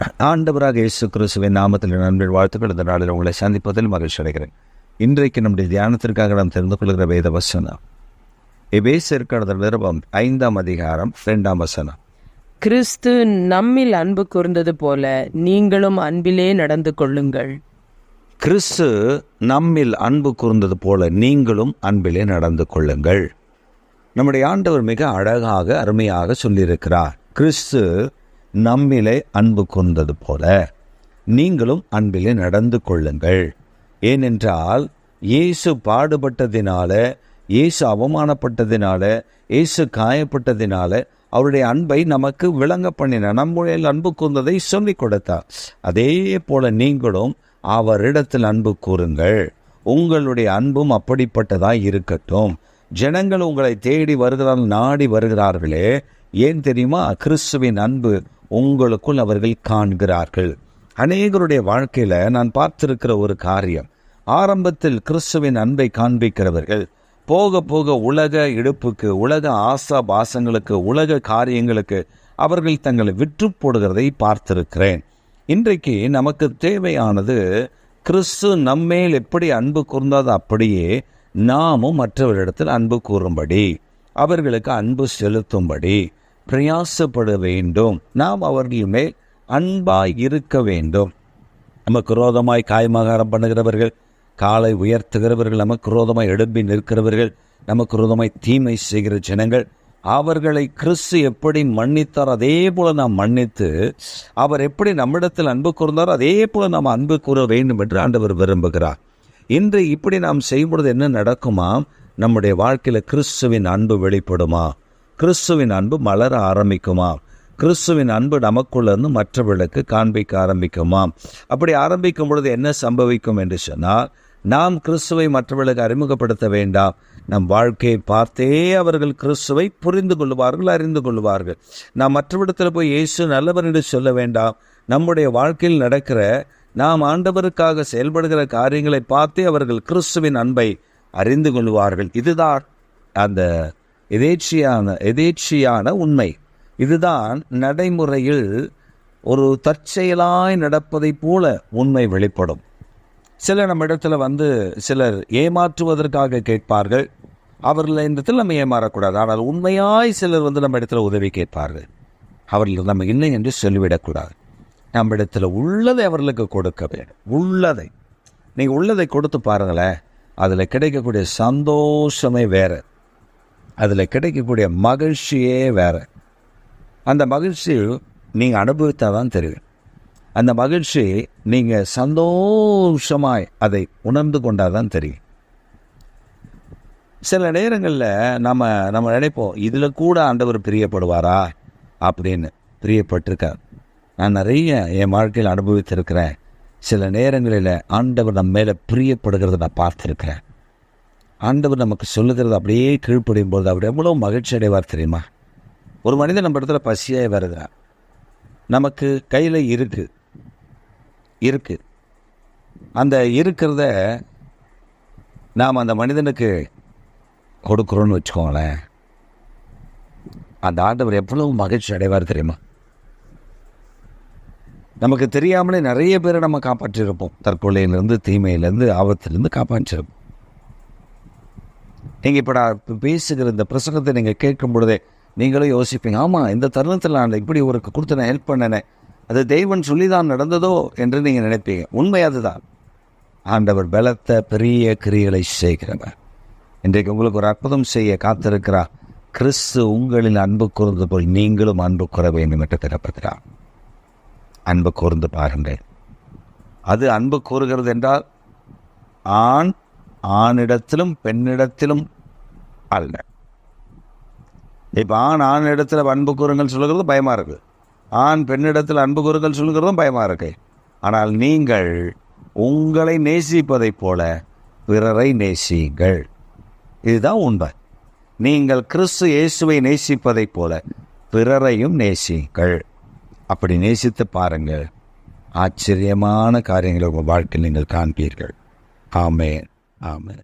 ஆண்டவராக இயேசு கிறிஸ்துவின் நாமத்தில் நண்பர் வாழ்த்துக்கள். இந்த நாளில் உங்களை சந்திப்பதில் மகிழ்ச்சி அடைகிறேன். இன்றைக்கு நம்முடைய தியானத்திற்காக நாம் தெரிந்து கொள்கிற வேத வசனம். எபேசிற்கான நிருபம் ஐந்தாம் அதிகாரம் இரண்டாம் வசனம். கிறிஸ்து நம்மில் அன்பு கூர்ந்தது போல நீங்களும் அன்பிலே நடந்து கொள்ளுங்கள். கிறிஸ்து நம்மில் அன்பு கூர்ந்தது போல நீங்களும் அன்பிலே நடந்து கொள்ளுங்கள். நம்முடைய ஆண்டவர் மிக அழகாக அருமையாக சொல்லியிருக்கிறார். கிறிஸ்து நம்மிலே அன்பு கொண்டது போல நீங்களும் அன்பிலே நடந்து கொள்ளுங்கள். ஏனென்றால் இயேசு பாடுபட்டதினால இயேசு அவமானப்பட்டதினால இயேசு காயப்பட்டதினால அவருடைய அன்பை நமக்கு விளங்க பண்ணின நம்முடைய அன்பு கூர்ந்ததை சொல்லிக் கொடுத்தார். அதே போல நீங்களும் அவரிடத்தில் அன்பு கூறுங்கள். உங்களுடைய அன்பும் அப்படிப்பட்டதாக இருக்கட்டும். ஜனங்கள் உங்களை தேடி வருகிறார்கள் நாடி வருகிறார்களே. ஏன் தெரியுமா? கிறிஸ்துவின் அன்பு உங்களுக்குள் அவர்கள் காண்கிறார்கள். அநேகருடைய வாழ்க்கையில் நான் பார்த்திருக்கிற ஒரு காரியம். ஆரம்பத்தில் கிறிஸ்துவின் அன்பை காண்பிக்கிறவர்கள் போக போக உலக இடுப்புக்கு உலக ஆசா பாசங்களுக்கு உலக காரியங்களுக்கு அவர்கள் தங்களை விற்று போடுகிறதை பார்த்திருக்கிறேன். இன்றைக்கு நமக்கு தேவையானது கிறிஸ்து நம்மேல் எப்படி அன்பு கூர்ந்தது அப்படியே நாமும் மற்றவரிடத்தில் அன்பு கூறும்படி அவர்களுக்கு அன்பு செலுத்தும்படி பிரயாசப்பட வேண்டும். நாம் அவர்கள் மேல் அன்பாய் இருக்க வேண்டும். நமக்கு குரோதமாய் காய்மகாரம் பண்ணுகிறவர்கள் காலை உயர்த்துகிறவர்கள் நமக்கு குரோதமாய் எழும்பி நிற்கிறவர்கள் நமக்கு குரோதமாய் தீமை செய்கிற ஜனங்கள் அவர்களை கிறிஸ்து எப்படி மன்னித்தார் அதே போல நாம் மன்னித்து அவர் எப்படி நம்மிடத்தில் அன்பு கூர்ந்தாரோ அதே போல நாம் அன்பு கூற வேண்டும் என்று ஆண்டவர் விரும்புகிறார். இன்று இப்படி நாம் செய்யும்பொழுது என்ன நடக்குமா நம்முடைய வாழ்க்கையில் கிறிஸ்துவின் அன்பு வெளிப்படுமா? கிறிஸ்துவின் அன்பு மலர ஆரம்பிக்குமாம். கிறிஸ்துவின் அன்பு நமக்குள்ளேருந்து மற்றவர்களுக்கு காண்பிக்க ஆரம்பிக்குமாம். அப்படி ஆரம்பிக்கும் பொழுது என்ன சம்பவிக்கும் என்று சொன்னால் நாம் கிறிஸ்துவை மற்றவர்களுக்கு அறிமுகப்படுத்த வேண்டாம். நம் வாழ்க்கையை பார்த்தே அவர்கள் கிறிஸ்துவை புரிந்து கொள்வார்கள் அறிந்து கொள்வார்கள் நாம் மற்றவிடத்தில் போய் இயேசு நல்லவர் என்று சொல்ல வேண்டாம். நம்முடைய வாழ்க்கையில் நடக்கிற நாம் ஆண்டவருக்காக செயல்படுகிற காரியங்களை பார்த்தே அவர்கள் கிறிஸ்துவின் அன்பை அறிந்து கொள்வார்கள். இதுதான் அந்த எதேச்சியான எதேச்சியான உண்மை. இதுதான் நடைமுறையில் ஒரு தற்செயலாய் நடப்பதைப் போல உண்மை வெளிப்படும். சிலர் நம்ம இடத்துல வந்து சிலர் ஏமாற்றுவதற்காக கேட்பார்கள். அவர்கள் இந்த இடத்துல நம்ம ஏமாறக்கூடாது. ஆனால் உண்மையாய் சிலர் வந்து நம்ம இடத்துல உதவி கேட்பார்கள். அவர்கள் நம்ம இல்லை என்று சொல்லிவிடக்கூடாது. நம்ம இடத்துல உள்ளதை அவர்களுக்கு கொடுக்க வேண்டும். உள்ளதை. நீங்கள் உள்ளதை கொடுத்து பாருங்களேன். அதில் கிடைக்கக்கூடிய சந்தோஷமே வேறு. அதில் கிடைக்கக்கூடிய மகிழ்ச்சியே வேறு. அந்த மகிழ்ச்சி நீங்கள் அனுபவித்தால் தான் தெரியும். அந்த மகிழ்ச்சி நீங்கள் சந்தோஷமாய் அதை உணர்ந்து கொண்டால் தான் தெரியும். சில நேரங்களில் நம்ம நம்ம நினைப்போம் இதில் கூட ஆண்டவர் பிரியப்படுவாரா அப்படின்னு பிரியப்பட்டிருக்கார். நான் நிறைய என் வாழ்க்கையில் அனுபவித்திருக்கிறேன். சில நேரங்களில் ஆண்டவர் நம்ம மேலே பிரியப்படுகிறத நான் பார்த்துருக்கிறேன். ஆண்டவர் நமக்கு சொல்லுகிறது அப்படியே கீழ்ப்படையும் போது அவர் எவ்வளோ மகிழ்ச்சி அடைவார் தெரியுமா? ஒரு மனிதன் நம்ம இடத்துல பசியாக வருகிறார் நமக்கு கையில் இருக்கு. இருக்கு. அந்த இருக்கிறத நாம் அந்த மனிதனுக்கு கொடுக்குறோன்னு வச்சுக்கோங்களேன். அந்த ஆண்டவர் எவ்வளவு மகிழ்ச்சி அடைவார் தெரியுமா? நமக்கு தெரியாமலே நிறைய பேரை நம்ம காப்பாற்றியிருப்போம். தற்கொலையிலேருந்து தீமையிலேருந்து ஆபத்திலேருந்து காப்பாற்றிருப்போம் நீங்கள் இப்போ நான் இப்போ பேசுகிற இந்த பிரசங்கத்தை நீங்கள் கேட்கும் பொழுதே நீங்களும் யோசிப்பீங்க ஆமாம் இந்த தருணத்தில் நான் இப்படி ஒரு கொடுத்து நான் ஹெல்ப் பண்ணினேன் அது தெய்வன் சொல்லி தான் நடந்ததோ என்று நீங்கள் நினைப்பீங்க. உண்மை அதுதான். ஆண்டவர் பலத்த பெரிய கிரியைகளை செய்கிறவர். இன்றைக்கு உங்களுக்கு ஒரு அற்புதம் செய்ய காத்திருக்கிறார் கிறிஸ்து உங்களில் அன்பு கூர்ந்து போய் நீங்களும் அன்பு கூற வேண்டும் என்று திறப்படுகிறார் அன்பு கூர்ந்து பாருங்கள். அது அன்பு கூறுகிறது என்றால் ஆண் ஆணிடத்திலும் பெண்ணிடத்திலும் அல்ல இப்போ ஆண் ஆண் இடத்துல அன்பு கூறுங்கள் சொல்லுகிறது பயமாக இருக்குது ஆண் பெண்ணிடத்தில் அன்பு கூறுங்கள் சொல்லுகிறதும் பயமாக இருக்கு. ஆனால் நீங்கள் உங்களை நேசிப்பதைப் போல பிறரை நேசியுங்கள். இதுதான் உண்மை. நீங்கள் கிறிஸ்து இயேசுவை நேசிப்பதைப் போல பிறரையும் நேசியுங்கள். அப்படி நேசித்து பாருங்கள். ஆச்சரியமான காரியங்களை உங்கள் வாழ்க்கையில் நீங்கள் காண்பீர்கள். ஆமே ஆமே